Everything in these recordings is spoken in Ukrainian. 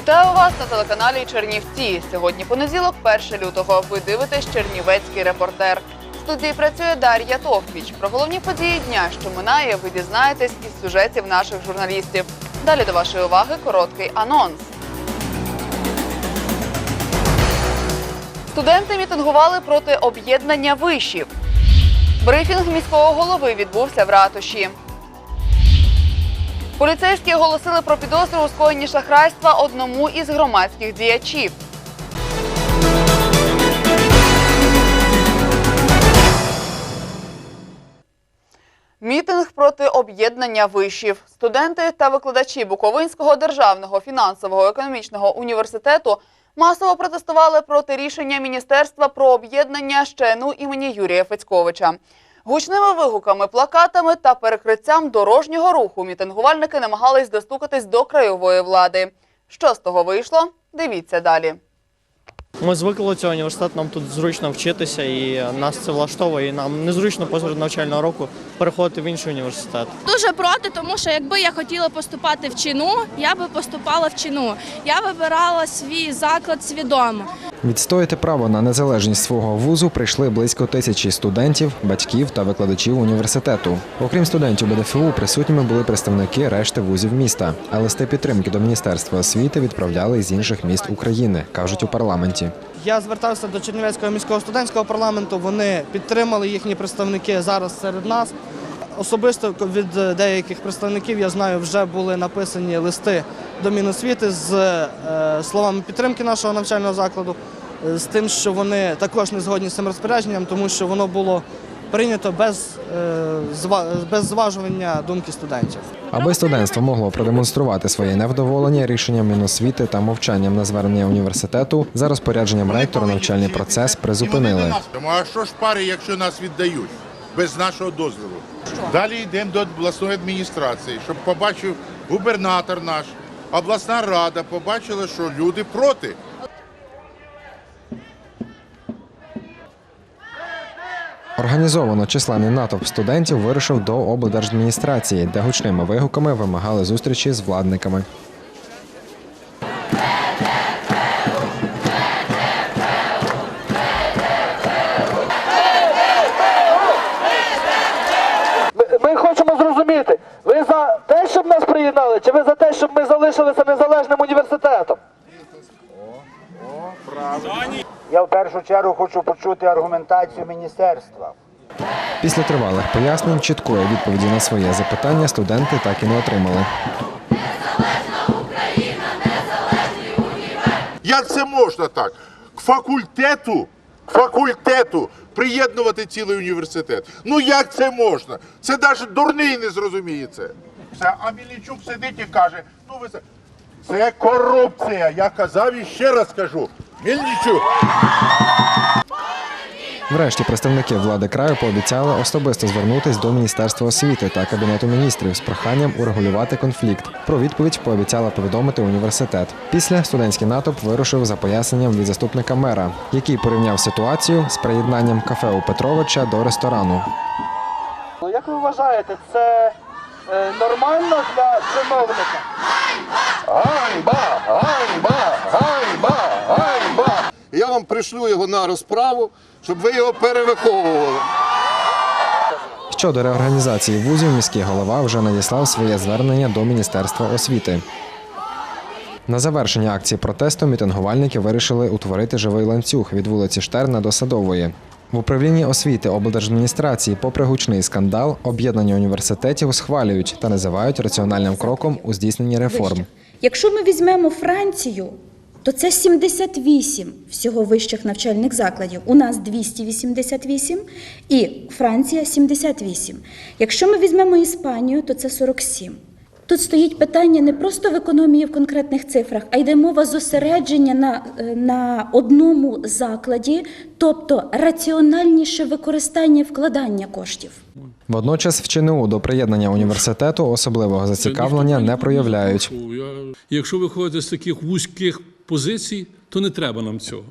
Вітаю вас на телеканалі Чернівці. Сьогодні понеділок, 1 лютого. Ви дивитесь Чернівецький репортер. В студії працює Дар'я Тохвіч. Про головні події дня, що минає, ви дізнаєтесь із сюжетів наших журналістів. Далі до вашої уваги короткий анонс. Студенти мітингували проти об'єднання вишів. Брифінг міського голови відбувся в ратуші. Поліцейські оголосили про підозру у скоєнні шахрайства одному із громадських діячів. Мітинг проти об'єднання вишів. Студенти та викладачі Буковинського державного фінансово-економічного університету масово протестували проти рішення міністерства про об'єднання щену імені Юрія Фецьковича. Гучними вигуками, плакатами та перекриттям дорожнього руху мітингувальники намагались достукатись до краєвої влади. Що з того вийшло? Дивіться далі. Ми звикли до цього університету, нам тут зручно вчитися, і нас це влаштовує. І нам незручно посеред навчального року переходити в інший університет. Дуже проти, тому що якби я хотіла поступати в чину, я би поступала в чину. Я вибирала свій заклад свідомо. Відстояти право на незалежність свого вузу прийшли близько тисячі студентів, батьків та викладачів університету. Окрім студентів БДФУ, присутніми були представники решти вузів міста. А листи підтримки до міністерства освіти відправляли з інших міст України, кажуть у парламенті. Я звертався до Чернівецького міського студентського парламенту. Вони підтримали їхні представники зараз серед нас. Особисто від деяких представників я знаю, вже були написані листи до Міносвіти з е, словами підтримки нашого навчального закладу, е, з тим, що вони також не згодні з цим розпорядженням, тому що воно було прийнято без, е, без зважування думки студентів. Аби студентство могло продемонструвати своє невдоволення рішенням Міносвіти та мовчанням на звернення університету, за розпорядженням ректора навчальний процес призупинили. А що ж пари, якщо нас віддають без нашого дозволу? Далі йдемо до обласної адміністрації, щоб побачив губернатор наш, обласна рада побачила, що люди проти. Організовано численний натовп студентів вирушив до облдержадміністрації, де гучними вигуками вимагали зустрічі з владниками. Ми, ми хочемо зрозуміти, ви за те, щоб нас приєднали, чи ви за те, щоб ми залишилися незалежним університетом? Я в першу чергу хочу почути аргументацію міністерства. Після тривалих пояснень чіткої відповіді на своє запитання студенти так і не отримали. Як це можна так? К факультету, факультету приєднувати цілий університет. Ну як це можна? Це навіть дурний не зрозуміє це. А Мілічук сидить і каже, ну ви це. Це корупція. Я казав і ще раз кажу. Мільничук. Врешті представники влади краю пообіцяли особисто звернутись до Міністерства освіти та Кабінету міністрів з проханням урегулювати конфлікт. Про відповідь пообіцяла повідомити університет. Після студентський натовп вирушив за поясненням від заступника мера, який порівняв ситуацію з приєднанням кафе у Петровича до ресторану. Ну, як ви вважаєте, це е, нормально для чиновника? Ганьба! Ганьба! Пришлю його на розправу, щоб ви його перевиховували. Щодо реорганізації вузів, міський голова вже надіслав своє звернення до Міністерства освіти. На завершення акції протесту мітингувальники вирішили утворити живий ланцюг від вулиці Штерна до Садової. В управлінні освіти облдержадміністрації, попри гучний скандал, об'єднання університетів схвалюють та називають раціональним кроком у здійсненні реформ. Якщо ми візьмемо Францію, то це 78 всього вищих навчальних закладів. У нас 288 і Франція 78. Якщо ми візьмемо Іспанію, то це 47. Тут стоїть питання не просто в економії в конкретних цифрах, а йде мова зосередження на, е, на одному закладі, тобто раціональніше використання вкладання коштів. Водночас в ЧНУ до приєднання університету особливого зацікавлення не проявляють. Якщо ви ходите з таких вузьких позицій, то не треба нам цього.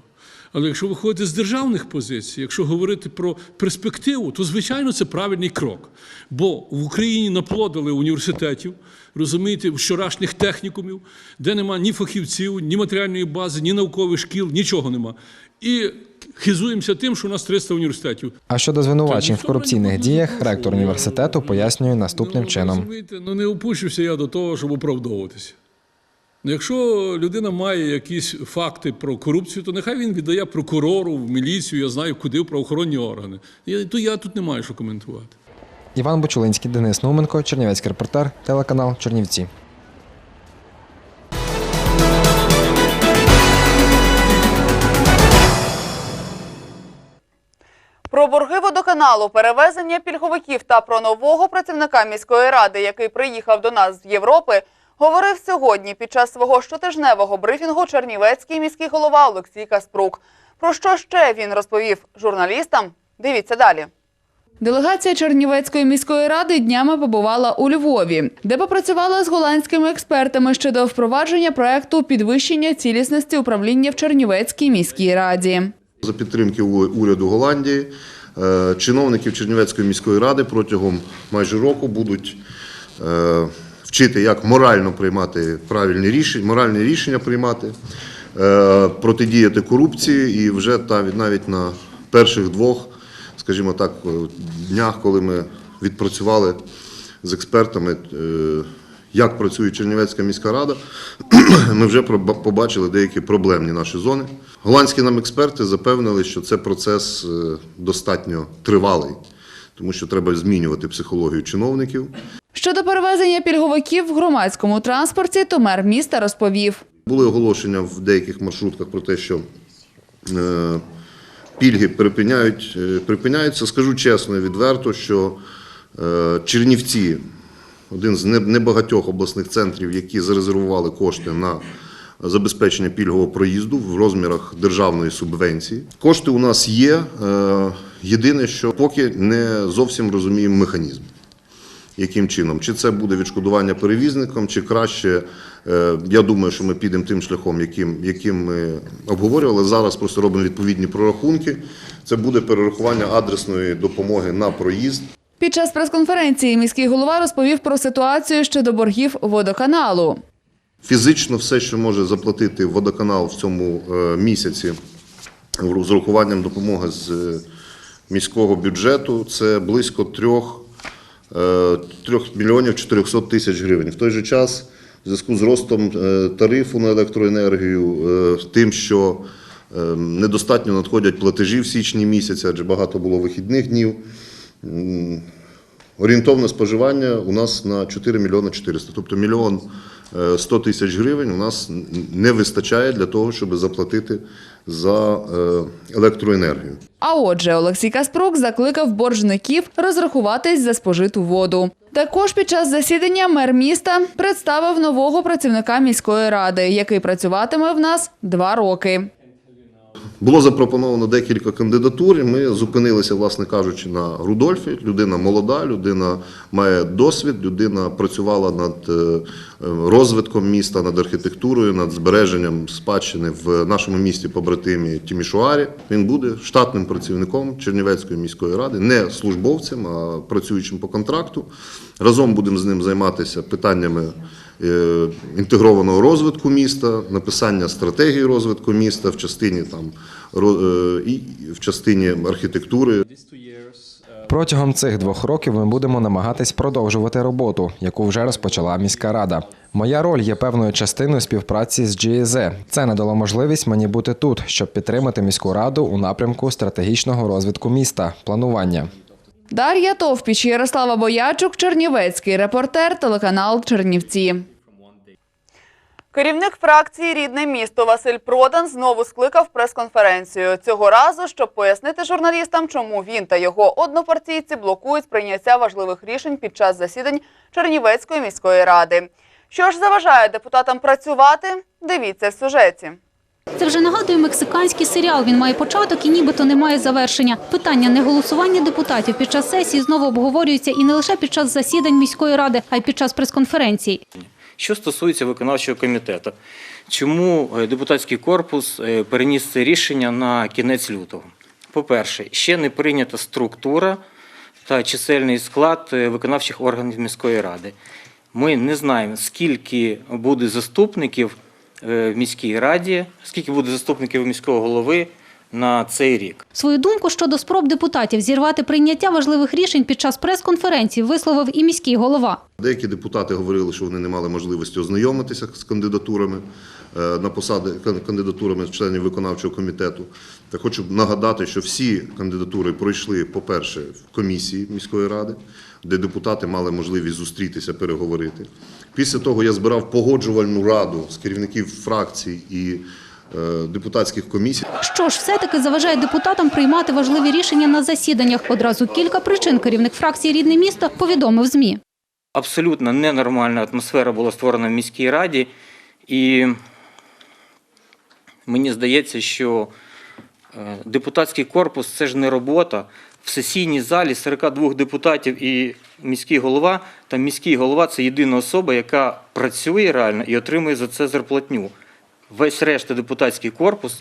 Але якщо ви ходите з державних позицій, якщо говорити про перспективу, то звичайно це правильний крок. Бо в Україні наплодили університетів, розумієте, вчорашніх технікумів, де нема ні фахівців, ні матеріальної бази, ні наукових шкіл, нічого нема. І хизуємося тим, що у нас 300 університетів. А щодо звинувачень в корупційних діях, ректор університету пояснює наступним Ну, чином. Ну не опущуся я до того, щоб оправдовуватися. Ну, Якщо людина має якісь факти про корупцію, то нехай він віддає прокурору, в міліцію, я знаю, куди в правоохоронні органи. Я, то я тут не маю що коментувати. Іван Бучулинський, Денис Нуменко, Чернівецький репортер, телеканал Чернівці. Про борги водоканалу, перевезення пільговиків та про нового працівника міської ради, який приїхав до нас з Європи, говорив сьогодні під час свого щотижневого брифінгу Чернівецький міський голова Олексій Каспрук. Про що ще він розповів журналістам? Дивіться далі. Делегація Чернівецької міської ради днями побувала у Львові, де попрацювала з голландськими експертами щодо впровадження проекту підвищення цілісності управління в Чернівецькій міській раді. За підтримки у- уряду Голландії е, чиновників Чернівецької міської ради протягом майже року будуть е, вчити, як морально приймати правильні рішення, моральні рішення приймати, е, протидіяти корупції і вже навіть на перших двох, скажімо так, е, днях, коли ми відпрацювали з експертами. е, Як працює Чернівецька міська рада, ми вже побачили деякі проблемні наші зони. Голландські нам експерти запевнили, що це процес достатньо тривалий, тому що треба змінювати психологію чиновників. Щодо перевезення пільговиків в громадському транспорті, то мер міста розповів. Були оголошення в деяких маршрутках про те, що е, пільги припиняють, е, припиняються. Скажу чесно і відверто, що е, Чернівці один з небагатьох обласних центрів, які зарезервували кошти на забезпечення пільгового проїзду в розмірах державної субвенції. Кошти у нас є. Єдине, що поки не зовсім розуміємо механізм яким чином? Чи це буде відшкодування перевізникам, чи краще, е, я думаю, що ми підемо тим шляхом, яким, яким ми обговорювали. Зараз просто робимо відповідні прорахунки. Це буде перерахування адресної допомоги на проїзд. Під час прес-конференції міський голова розповів про ситуацію щодо боргів водоканалу. Фізично все, що може заплатити водоканал в цьому е, місяці з урахуванням допомоги з е, міського бюджету, це близько трьох, е, трьох мільйонів 400 тисяч гривень. В той же час, в зв'язку з ростом е, тарифу на електроенергію, е, тим, що е, недостатньо надходять платежі в січні місяці, адже багато було вихідних днів. Орієнтовне споживання у нас на 4 мільйони 400, тобто мільйон е, 100 тисяч гривень у нас не вистачає для того, щоб заплатити за е, електроенергію. А отже, Олексій Каспрук закликав боржників розрахуватись за спожиту воду. Також під час засідання мер міста представив нового працівника міської ради, який працюватиме в нас два роки. Було запропоновано декілька кандидатур. і Ми зупинилися, власне кажучи, на Рудольфі. Людина молода, людина має досвід, людина працювала над е, розвитком міста, над архітектурою, над збереженням спадщини в нашому місті побратимі Тімішуарі. Він буде штатним працівником Чернівецької міської ради, не службовцем, а працюючим по контракту. Разом будемо з ним займатися питаннями інтегрованого розвитку міста, написання стратегії розвитку міста в частині там е, і в частині архітектури. Протягом цих двох років ми будемо намагатись продовжувати роботу, яку вже розпочала міська рада. Моя роль є певною частиною співпраці з GIZ. Це надало можливість мені бути тут, щоб підтримати міську раду у напрямку стратегічного розвитку міста, планування. Дар'я Товпіч, Ярослава Боячук, Чернівецький репортер, телеканал Чернівці. Керівник фракції Рідне місто Василь Продан знову скликав прес-конференцію. Цього разу, щоб пояснити журналістам, чому він та його однопартійці блокують прийняття важливих рішень під час засідань Чернівецької міської ради. Що ж заважає депутатам працювати? Дивіться в сюжеті. Це вже нагадує мексиканський серіал. Він має початок і нібито не має завершення. Питання неголосування депутатів під час сесії знову обговорюються і не лише під час засідань міської ради, а й під час прес-конференцій. Що стосується виконавчого комітету, чому е, депутатський корпус е, переніс це рішення на кінець лютого? По-перше, ще не прийнята структура та чисельний склад е, виконавчих органів міської ради. Ми не знаємо, скільки буде заступників в міській раді, скільки буде заступників міського голови на цей рік. Свою думку щодо спроб депутатів зірвати прийняття важливих рішень під час прес-конференції висловив і міський голова. Деякі депутати говорили, що вони не мали можливості ознайомитися з кандидатурами е, на посади кан- кандидатурами членів виконавчого комітету. Та хочу нагадати, що всі кандидатури пройшли, по-перше, в комісії міської ради, де депутати мали можливість зустрітися, переговорити. Після того я збирав погоджувальну раду з керівників фракцій і е, депутатських комісій. Що ж все-таки заважає депутатам приймати важливі рішення на засіданнях? Одразу кілька причин керівник фракції «Рідне місто» повідомив ЗМІ. абсолютно ненормальна атмосфера була створена в міській раді, і мені здається, що е, депутатський корпус це ж не робота. В сесійній залі 42 депутатів і міський голова, та міський голова це єдина особа, яка працює реально і отримує за це зарплатню. Весь решта депутатський корпус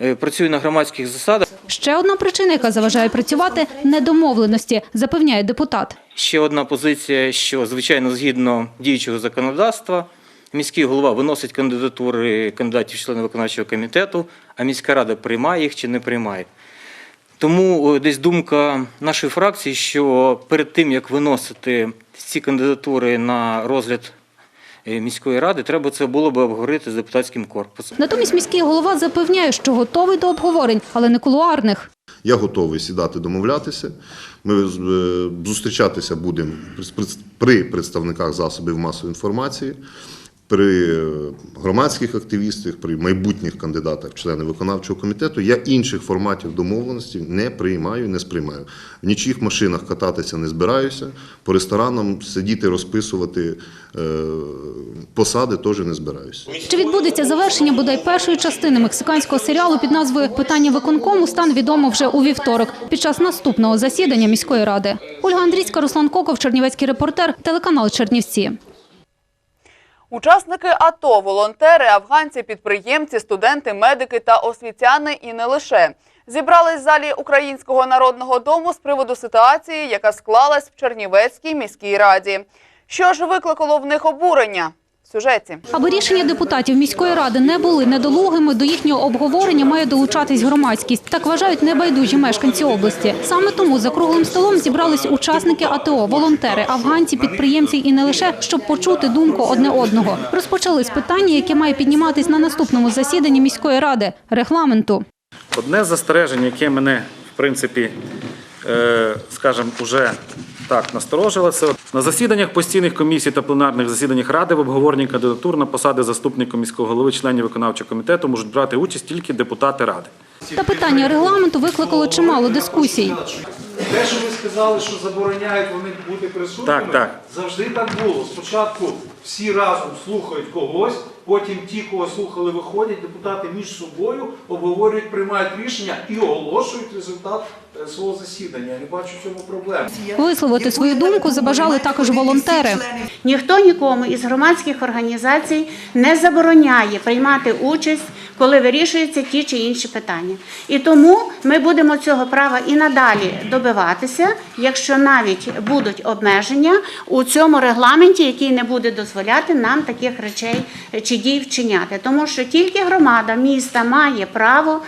е, працює на громадських засадах. Ще одна причина, яка заважає працювати – недомовленості, запевняє депутат. Ще одна позиція, що звичайно згідно діючого законодавства, міський голова виносить кандидатури кандидатів члени виконавчого комітету, а міська рада приймає їх чи не приймає. Тому е, десь думка нашої фракції, що перед тим як виносити ці кандидатури на розгляд е, міської ради, треба це було би обговорити з депутатським корпусом. Натомість міський голова запевняє, що готовий до обговорень, але не кулуарних. Я готовий сідати домовлятися. Ми е, зустрічатися будемо при- при представниках засобів масової інформації, при е, громадських активістах, при майбутніх кандидатах члени виконавчого комітету. Я інших форматів домовленості не приймаю, не сприймаю. В нічих машинах кататися не збираюся, по ресторанам сидіти, розписувати е, посади теж не збираюся. Чи відбудеться завершення бодай першої частини мексиканського серіалу під назвою «Питання виконкому» стане відомо вже у вівторок під час наступного засідання міської ради. Ольга Андрійська, Руслан Коков, Чернівецький репортер, телеканал Чернівці. Учасники АТО, волонтери, афганці, підприємці, студенти, медики та освітяни і не лише зібрались в залі Українського народного дому з приводу ситуації, яка склалась в Чернівецькій міській раді. Що ж викликало в них обурення? Сюжеті. Аби рішення депутатів міської ради не були недолугими, до їхнього обговорення має долучатись громадськість. Так вважають небайдужі мешканці області. Саме тому за круглим столом зібрались учасники АТО, волонтери, афганці, підприємці і не лише, щоб почути думку одне одного. Розпочали з питання, яке має підніматись на наступному засіданні міської ради – регламенту. Одне з застережень, яке мене, в принципі, скажімо, уже так насторожилася. на засіданнях постійних комісій та пленарних засіданнях ради в обговоренні кандидатур на посади заступника міського голови, членів виконавчого комітету можуть брати участь тільки депутати ради. Та питання регламенту викликало чимало дискусій. Те, що ви сказали, що забороняють вони бути присутніми, Так, так. завжди так було. Спочатку всі разом слухають когось, потім ті, кого слухали, виходять, депутати між собою обговорюють, приймають рішення і оголошують результат е, свого засідання. Я не бачу в цьому проблеми. Висловити свою думку забажали також волонтери. Ніхто нікому із громадських організацій не забороняє приймати участь, коли вирішуються ті чи інші питання. І тому ми будемо цього права і надалі добиватися, якщо навіть будуть обмеження у цьому регламенті, який не буде дозволяти нам таких речей чи дій вчиняти. Тому що тільки громада міста має право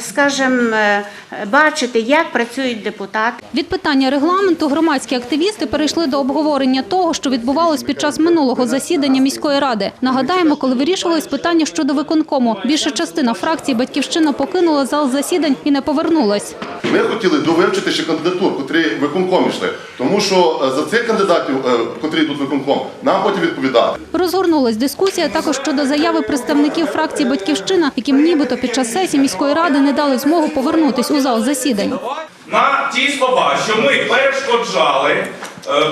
скажімо, е, бачити, як працюють депутати. Від питання регламенту громадські активісти перейшли до обговорення того, що відбувалось під час минулого засідання міської ради. Нагадаємо, коли вирішувалось питання щодо виконкому, більша частина фракції Батьківщина покинула зал засідань і не повернулась. Ми хотіли довивчити ще кандидатур, котрі виконком йшли. Тому що е, за цих кандидатів, е, котрі йдуть виконком, нам потім відповідати. Розгорнулась дискусія також щодо заяви представників фракції Батьківщина, яким нібито під час сесії міської ради не дали змогу повернутись у зал засідань. на ті слова, що ми перешкоджали е,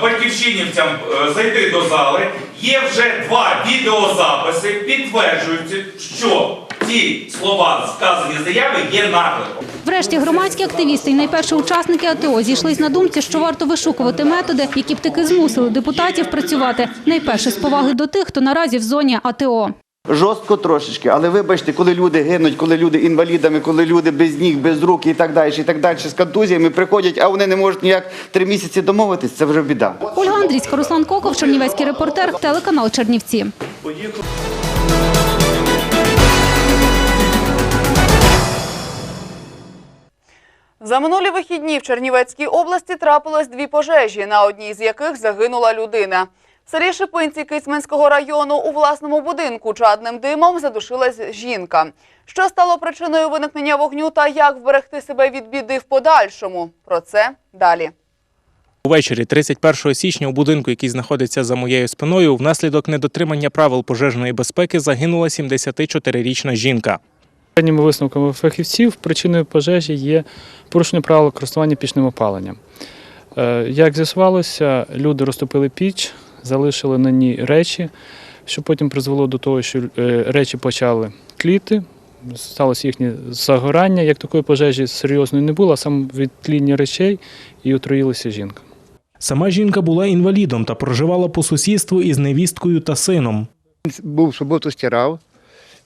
батьківщинівцям е, зайти до зали. Є вже два відеозаписи, підтверджуючи, що ті слова, сказані заяви, є накликом. Врешті громадські активісти і найперші учасники АТО зійшлись на думці, що варто вишукувати методи, які б таки змусили депутатів працювати найперше з поваги до тих, хто наразі в зоні АТО. Жорстко трошечки, але вибачте, коли люди гинуть, коли люди інвалідами, коли люди без ніг, без рук і так далі, і так далі з контузіями приходять, а вони не можуть ніяк три місяці домовитись, це вже біда. Ольга Андрійська, Руслан Коков, Чернівецький репортер, телеканал Чернівці. За минулі вихідні в Чернівецькій області трапилось дві пожежі, на одній з яких загинула людина. Селі Шипинці Кицьменського району у власному будинку чадним димом задушилась жінка. Що стало причиною виникнення вогню та як вберегти себе від біди в подальшому? Про це далі. Увечері 31 січня у будинку, який знаходиться за моєю спиною, внаслідок недотримання правил пожежної безпеки загинула 74-річна жінка. Попередніми висновками фахівців причиною пожежі є порушення правил користування пічним опаленням. Е, Як з'ясувалося, люди розтопили піч, залишили на ній речі, що потім призвело до того, що е, речі почали тліти, сталося їхнє загорання. Як такої пожежі серйозної не було, а саме від тління речей і отруїлася жінка. Сама жінка була інвалідом та проживала по сусідству із невісткою та сином. Був в суботу стирав,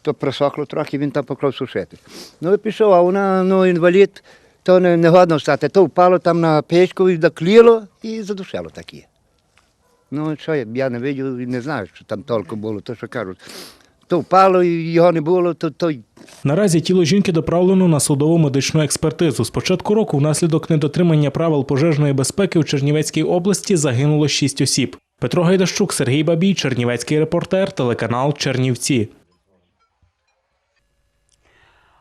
то просохло трохи, він там поклав сушити. Ну і пішов, а вона ну, інвалід, то не, не годно встати. То впало там на печку і закліло і задушило таке. Ну, що я, я не бачив і не знаю, що там толку було, то що кажуть. То впало і його не було, то той Наразі тіло жінки доправлено на судово медичну експертизу. З початку року, внаслідок недотримання правил пожежної безпеки у Чернівецькій області загинуло 6 осіб. Петро Гайдащук, Сергій Бабій, Чернівецький репортер, телеканал Чернівці.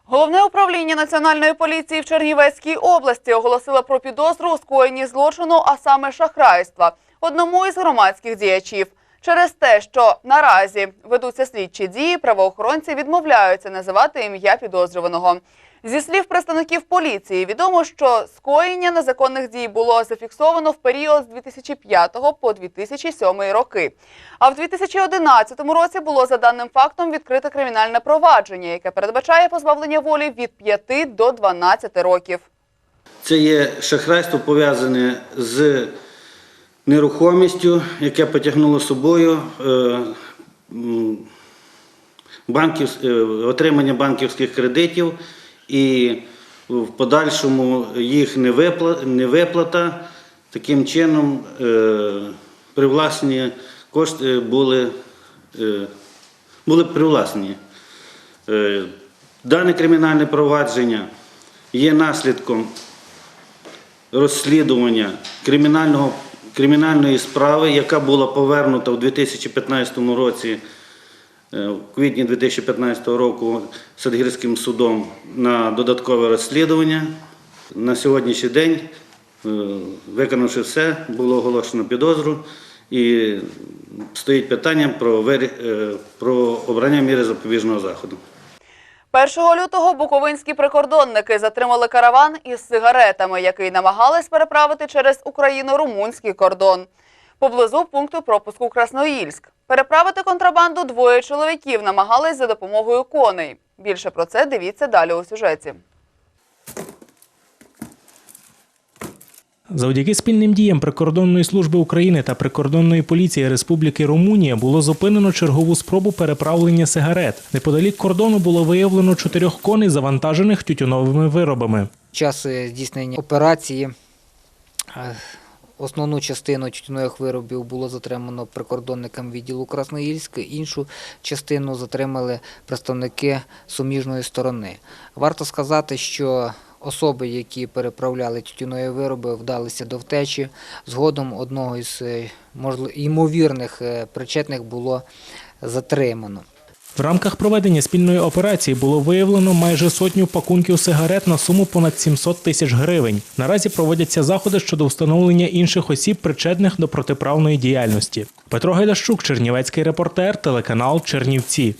Головне управління Національної поліції в Чернівецькій області оголосило про підозру у скоєнні злочину, а саме шахрайства, одному із громадських діячів. Через те, що наразі ведуться слідчі дії, правоохоронці відмовляються називати ім'я підозрюваного. Зі слів представників поліції, відомо, що скоєння незаконних дій було зафіксовано в період з 2005 по 2007 роки. А в 2011 році було за даним фактом відкрите кримінальне провадження, яке передбачає позбавлення волі від 5 до 12 років. Це є шахрайство пов'язане з нерухомістю, яке потягнуло собою е, банків, е, отримання банківських кредитів і в подальшому їх невипла- невиплата. Таким чином е, привласнені кошти були, були привласнені. Е, Дане кримінальне провадження є наслідком розслідування кримінального, кримінальної справи, яка була повернута у 2015 році, е, в квітні 2015 року Садгірським судом на додаткове розслідування. На сьогоднішній день, е, виконавши все, було оголошено підозру і стоїть питання про, е, про обрання міри запобіжного заходу. 1 лютого буковинські прикордонники затримали караван із сигаретами, який намагались переправити через Україно-румунський кордон. Поблизу пункту пропуску Красноїльськ. Переправити контрабанду двоє чоловіків намагались за допомогою коней. Більше про це дивіться далі у сюжеті. Завдяки спільним діям прикордонної служби України та прикордонної поліції Республіки Румунія було зупинено чергову спробу переправлення сигарет. Неподалік кордону було виявлено чотирьох коней, завантажених тютюновими виробами. час е, здійснення операції е, основну частину тютюнових виробів було затримано прикордонникам відділу Красноїльськ, іншу частину затримали представники суміжної сторони. Варто сказати, що особи, які переправляли тютюнові вироби, вдалися до втечі. Згодом одного із е, ймовірних е, причетних було затримано. В рамках проведення спільної операції було виявлено майже сотню пакунків сигарет на суму понад 700 тисяч гривень. Наразі проводяться заходи щодо встановлення інших осіб, причетних до протиправної діяльності. Петро Гайдащук, Чернівецький репортер, телеканал Чернівці.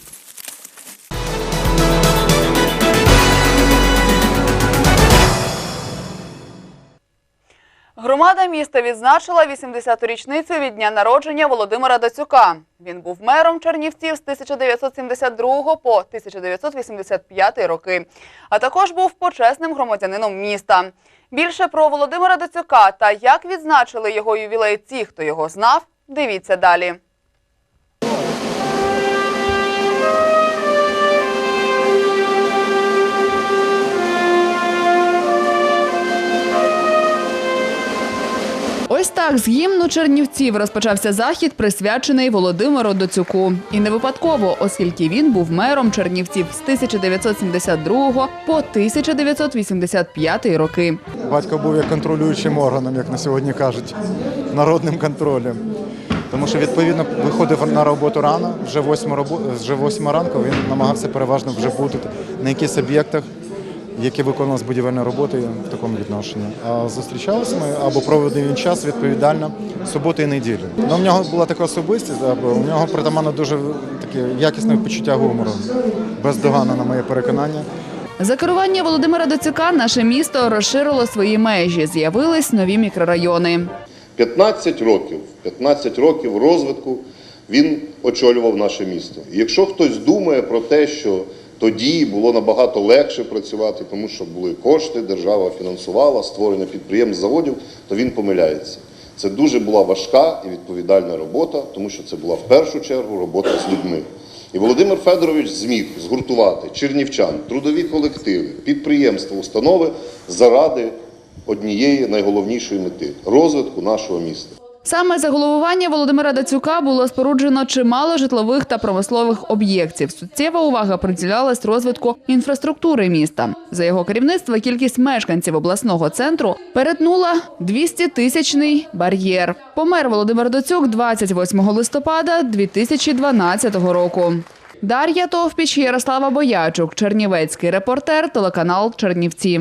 Громада міста відзначила 80-ту річницю від дня народження Володимира Дацюка. Він був мером Чернівців з 1972 по 1985 роки, а також був почесним громадянином міста. Більше про Володимира Дацюка та як відзначили його ювілей ті, хто його знав, дивіться далі. Ось так з гімну Чернівців розпочався захід, присвячений Володимиру Доцюку. І не випадково, оскільки він був мером Чернівців з 1972 по 1985 роки. Батько був як контролюючим органом, як на сьогодні кажуть, народним контролем. Тому що відповідно виходив на роботу рано, вже 8, вже 8 ранку він намагався переважно вже бути на якихось об'єктах, які виконувалися будівельні роботи в такому відношенні. А зустрічалися ми або проводив він час відповідально суботи і неділі. Ну, в нього була така особистість, або у нього притаманно дуже таке якісне почуття гумору, бездоганне, на моє переконання. За керування Володимира Доцюка наше місто розширило свої межі. З'явились нові мікрорайони. 15 років, 15 років розвитку він очолював наше місто. І якщо хтось думає про те, що тоді було набагато легше працювати, тому що були кошти, держава фінансувала створення підприємств, заводів, то він помиляється. Це дуже була важка і відповідальна робота, тому що це була в першу чергу робота з людьми. І Володимир Федорович зміг згуртувати чернівчан, трудові колективи, підприємства, установи заради однієї найголовнішої мети розвитку нашого міста. Саме за головування Володимира Дацюка було споруджено чимало житлових та промислових об'єктів. Суттєва увага приділялась розвитку інфраструктури міста. За його керівництва кількість мешканців обласного центру перетнула 200-тисячний бар'єр. Помер Володимир Доцюк 28 листопада 2012 року. Дар'я Товпіч, Ярослава Боячук, Чернівецький репортер, телеканал Чернівці.